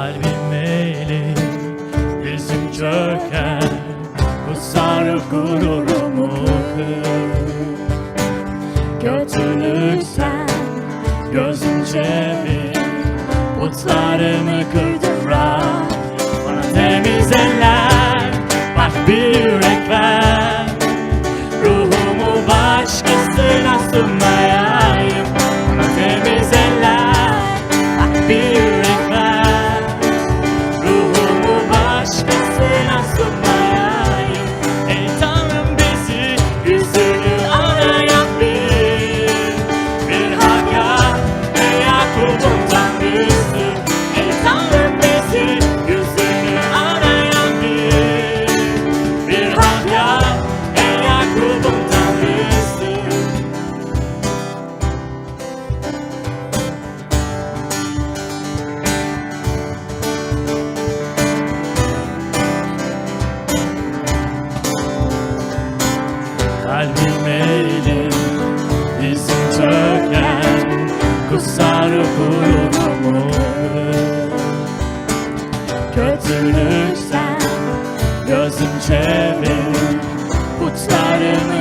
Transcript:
kalbim eğilir Dizim çöker. Bu sarıp gururumu kır. Kötülükten gözüm çevir Putlarımı kırdım rahat Bana temiz eller Bak bir yürek ver. Ruhumu başkasına sunmaya görmedim Bizim töken kusar burnumuzu Kötülükten gözüm çevir Putlarımı